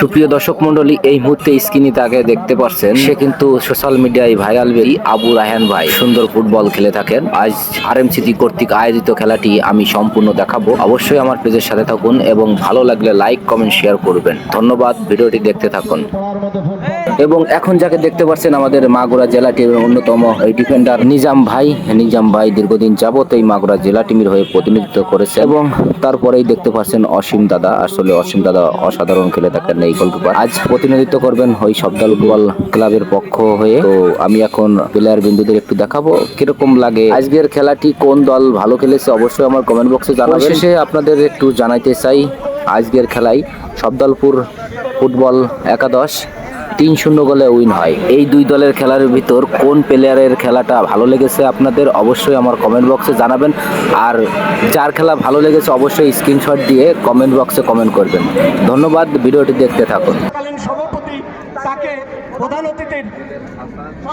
সুপ্রিয় দর্শক মন্ডলী এই মুহূর্তে স্ক্রিনে তাকে দেখতে পাচ্ছেন, সে কিন্তু সোশ্যাল মিডিয়ায় ভাইরাল বেরি আবু রায়হান ভাই। সুন্দর ফুটবল খেলে থাকেন। আজ আর এম সিটি কর্তৃক আয়োজিত খেলাটি আমি সম্পূর্ণ দেখাবো। অবশ্যই আমার পেজের সাথে থাকুন এবং ভালো লাগলে লাইক, কমেন্ট, শেয়ার করবেন। ধন্যবাদ। ভিডিওটি দেখতে থাকুন। এবং এখন যাকে দেখতে পাচ্ছেন আমাদের মাগুরা জেলা টিমের অন্যতম এই ডিফেন্ডার নিজাম ভাই। নিজাম ভাই দীর্ঘদিন যাবত এই মাগুরা জেলা টিমের হয়ে প্রতিনিধিত্ব করেছে এবং তারপরেই দেখতে পাচ্ছেন অসীম দাদা। আসলে অসীম দাদা অসাধারণ খেলে থাকেন নেই গোলকিপার আজ প্রতিনিধিত্ব করবেন ওই সবদল ফুটবল ক্লাবের পক্ষ হয়ে। তো আমি এখন প্লেয়ার বিন্দুদের একটু দেখাবো, কীরকম লাগে আজকের খেলাটি, কোন দল ভালো খেলেছে অবশ্যই আমার কমেন্ট বক্সে জানাবেন। শেষে আপনাদের একটু জানাইতে চাই, আজকের খেলায় সবদলপুর ফুটবল একাদশ। তিন শূন্য গোলে উইন হয়। এই দুই দলের খেলার ভিতর কোন প্লেয়ারের খেলাটা ভালো লেগেছে আপনাদের অবশ্যই আমার কমেন্ট বক্সে জানাবেন। আর যার খেলা ভালো লেগেছে অবশ্যই স্ক্রিনশট দিয়ে কমেন্ট বক্সে কমেন্ট করবেন। ধন্যবাদ, ভিডিওটি দেখতে থাকুন। প্রধান অতিথির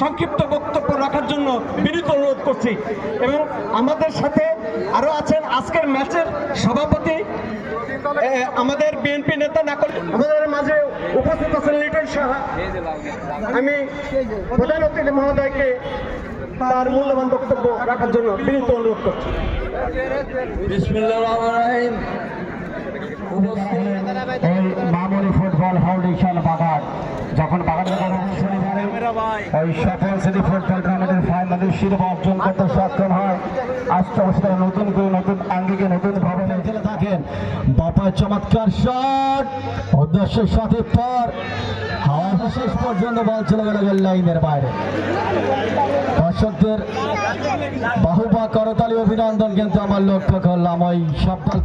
সংক্ষিপ্ত বক্তব্য রাখার জন্য বিনীত অনুরোধ করছি। এবং আমাদের সাথে আরও আছেন আজকের ম্যাচের সভাপতি আমাদের বিএনপি নেতা নাকল আমাদের মাঝে উপস্থিত আছেন লিটন সাহা। আমি প্রধান অতিথি মহোদয়কে তার মূল্যবান বক্তব্য রাখার জন্য বিনীত অনুরোধ করছি। মামুনি ফুটবল ফাউন্ডেশন বাগান যখন বাগানের কথা শনিবারে ওই সফল সিটি ফুটবল ফাইনালে শিরোপা অর্জন করতে সক্ষম হয়। আজকে অবশ্য নতুন করে নতুন আঙ্গিকে নতুন ভাবনে খেলে থাকেন। বাপায় চমৎকার শট উদ্দেশ্যের সাথে পর হাওয়া শেষ পর্যন্ত বল চলে গেল লাইনের বাইরে। দর্শকদের বাহুবা করতালি অভিনন্দন কিন্তু আমার লক্ষ্য করলাম। ওই সফল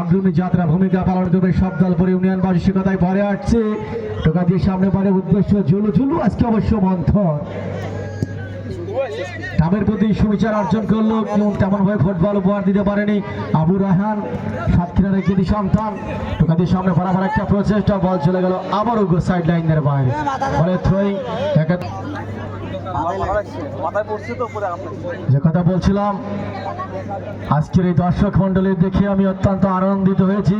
অগ্রণী যাত্রা ভূমিকা পালন করবে সব দলপুর ইউনিয়নবাসী, সে পরে আসছে। টোকা দিয়ে সামনে পরে উদ্দেশ্য ঝুলু ঝুলু, আজকে অবশ্য মন্থর। টামের প্রতি সুবিচার অর্জন করল, কেউ তেমন ভাবে ফুটবল উপহার দিতে পারেনি। আবু রাহান সাতক্ষীরার কৃতি সন্তান। টোকা দিয়ে সামনে বরাবর একটা প্রচেষ্টা, বল চলে গেল আবারও সাইড লাইনের বাইরে। বলে থ্রোয়িং যে কথা বলছিলাম আজকের এই দর্শক মন্ডলী দেখে আমি অত্যন্ত আনন্দিত হয়েছি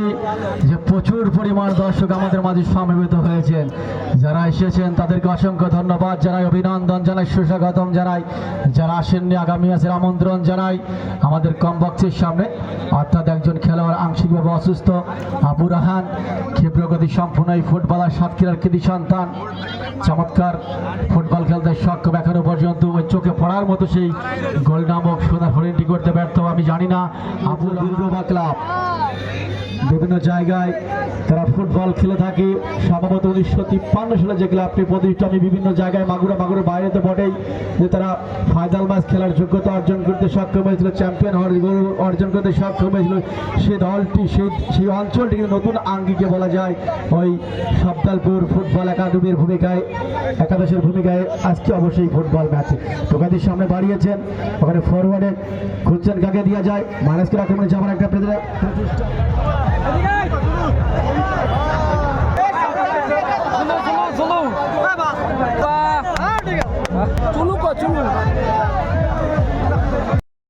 যে প্রচুর পরিমাণ দর্শক আমাদের মাঝে সমবেত হয়েছেন। যারা এসেছেন তাদেরকে অসংখ্য ধন্যবাদ। জানাই অভিনন্দন জানাই সুস্বাগতম জানাই। যারা আসেননি আগামী মাসের আমন্ত্রণ জানাই। আমাদের কমবক্সের সামনে অর্থাৎ একজন খেলোয়াড় আংশিকভাবে অসুস্থ আবু রাহান ক্ষিপ্রগতি সম্পূর্ণ এই ফুটবলার সাতক্ষীরার কৃতি সন্তান। চমৎকার ফুটবল খেলতে সক্ষম এখনও পর্যন্ত ওই চোখে পড়ার মতো সেই গোল নামক সোনা ফরেন্টি করতে ব্যর্থ, আমি জানি না। আবুল ক্লাব বিভিন্ন জায়গায় তারা ফুটবল খেলে থাকে। সম্ভবত উনিশশো তিপ্পান্ন সালে যে ক্লাবটি প্রতিষ্ঠা আমি বিভিন্ন জায়গায় মাগুরা মাগুরের বাইরে তো বটেই যে তারা ফাইনাল ম্যাচ খেলার যোগ্যতা অর্জন করতে সক্ষম হয়েছিল, চ্যাম্পিয়ন হওয়ার অর্জন করতে সক্ষম হয়েছিল। সে দলটি সেই সেই অঞ্চলটি কিন্তু নতুন আঙ্গিকে বলা যায়। ওই সবদালপুর ফুটবল একাডেমির ভূমিকায়, একাদশের ভূমিকায় আজকে অবশ্যই ফুটবল ম্যাচে। টোকাদির সামনে বাড়িয়েছেন, ওখানে ফরওয়ার্ডে খুঁজছেন কাকে দেওয়া যায়। মাইনাসকে আক্রমণে যাওয়ার একটা প্রচেষ্টা চলুক চলুক